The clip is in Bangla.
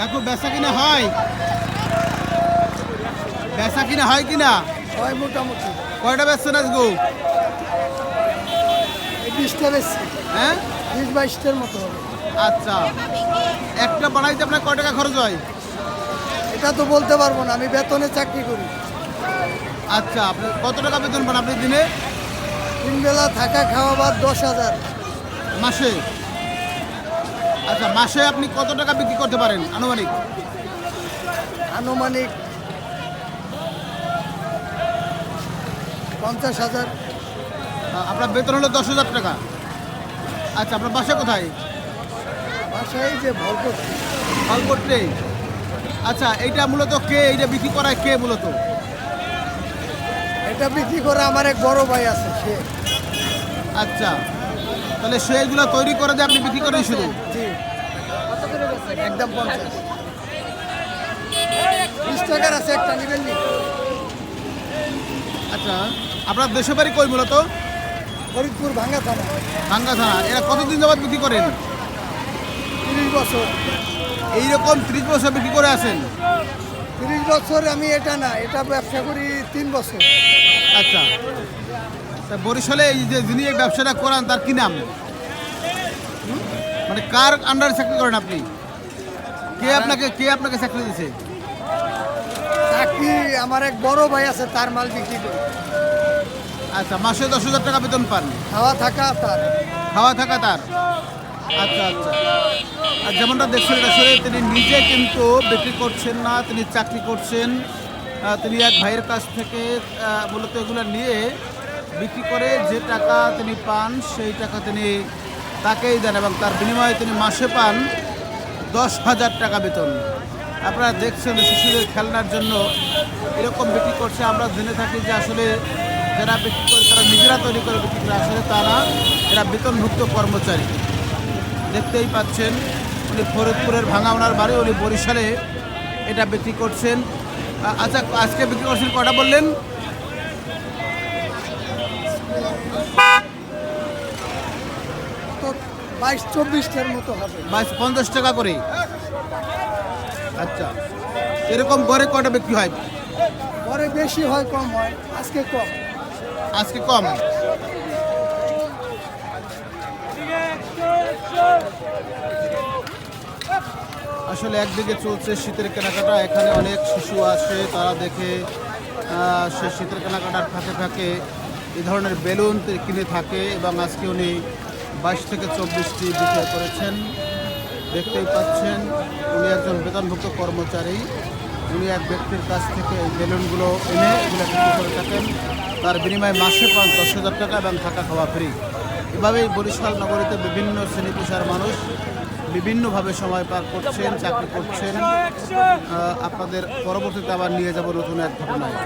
কাকু বেচা কিনা হয়? বেচা কিনা হয় কিনা? হয় মোটামুটি। কয়টা বেচছেন আজগু? বিশটা বেশি হ্যাঁ? বিশ বাইশটার মতো হবে। আচ্ছা। একটা বানাইতে আপনার কয় টাকা খরচ হয়? এটা তো বলতে পারব না আমি বেতনে চাকরি করি। আচ্ছা আপনি কত টাকা বেতন পান আপনি দিনে? তিন বেলা থাকা খাওয়া বাদ দশ হাজার। মাসে? আচ্ছা মাসে আপনি কত টাকা বিক্রি করতে পারেন আনুমানিক? আনুমানিক পঞ্চাশ হাজার। আপনার বেতন হলো দশ হাজার টাকা। আচ্ছা আপনার বাসা কোথায়? বাসায় যে ভল করছি ফল আচ্ছা এইটা মূলত কে? এইটা বিক্রি করায় কে মূলত? এটা বিক্রি করে আমার এক বড় ভাই আছে সে। আচ্ছা। তাহলে সেইগুলো তৈরি করে দিয়ে আপনি বিক্রি করেন শুধু? একদম পঞ্চাশ। বিশ টাকার আছে একটা নেবেন আচ্ছা আপনার দেশে বাড়ি কই মূলত? ফরিদপুর ভাঙ্গা থানা। ভাঙ্গা থানা। এরা কতদিন যাবত বিক্রি করেন? তিরিশ বছর। এইরকম ত্রিশ বছর বিক্রি করে আছেন তিরিশ বছর আমি এটা না এটা ব্যবসা করি তিন বছর। আচ্ছা। বরিশালে এই যে যিনি এই ব্যবসাটা করান তার কি নাম? মানে কার আন্ডারে চাকরি করেন আপনি? কে আপনাকে কে আপনাকে চাকরি দিয়েছে? চাকরি আমার এক বড় ভাই আছে তার মাল বিক্রি করি। আচ্ছা মাসে দশ হাজার টাকা বেতন পান? খাওয়া থাকা তার। খাওয়া থাকা তার? আচ্ছা আচ্ছা। আর যেমনটা দেখছেন আসলে তিনি নিজে কিন্তু বিক্রি করছেন না তিনি চাকরি করছেন। তিনি এক ভাইয়ের কাছ থেকে মূলত এগুলো নিয়ে বিক্রি করে যে টাকা তিনি পান, সেই টাকা তিনি তাকেই দেন এবং তার বিনিময়ে তিনি মাসে পান দশ হাজার টাকা বেতন। আপনারা দেখছেন শিশুদের খেলনার জন্য এরকম বিক্রি করছে। আমরা জেনে থাকি যে আসলে যারা বিক্রি করে, তারা নিজেরা তৈরি করে বিক্রি করে, আসলে তারা এরা বেতনভুক্ত কর্মচারী। দেখতেই পাচ্ছেন, উনি ফরিদপুরের ভাঙা ওনার বাড়ি, উনি বরিশালে এটা বিক্রি করছেন। আচ্ছা আজকে বিক্রি করছেন কটা বললেন? বাইশ চব্বিশটার মতো হবে। বাইশ পঞ্চাশ টাকা করে আচ্ছা। এরকম গড়ে কটা বিক্রি হয়? বেশি হয় কম হয়। আজকে কম। আজকে কম? আসলে একদিকে চলছে শীতের কেনাকাটা এখানে অনেক শিশু আসে তারা দেখে সে শীতের কেনাকাটার ফাঁকে ফাঁকে এই ধরনের বেলুন কিনে থাকে এবং আজকে উনি বাইশ থেকে চব্বিশটি বিক্রয় করেছেন। দেখতেই পাচ্ছেন, উনি একজন বেতনভুক্ত কর্মচারী। উনি এক ব্যক্তির কাছ থেকে এই বেলুনগুলো এনে এগুলো বিক্রি করে থাকেন। তার বিনিময়ে মাসে পাঁচ দশ হাজার টাকা এবং থাকা খাওয়া ফ্রি। এভাবেই বরিশাল নগরীতে বিভিন্ন শ্রেণি পেশার মানুষ বিভিন্নভাবে সময় পার করছেন, চাকরি করছেন। আপনাদের পরবর্তীতে আবার নিয়ে যাব নতুন এক ঘটনায়।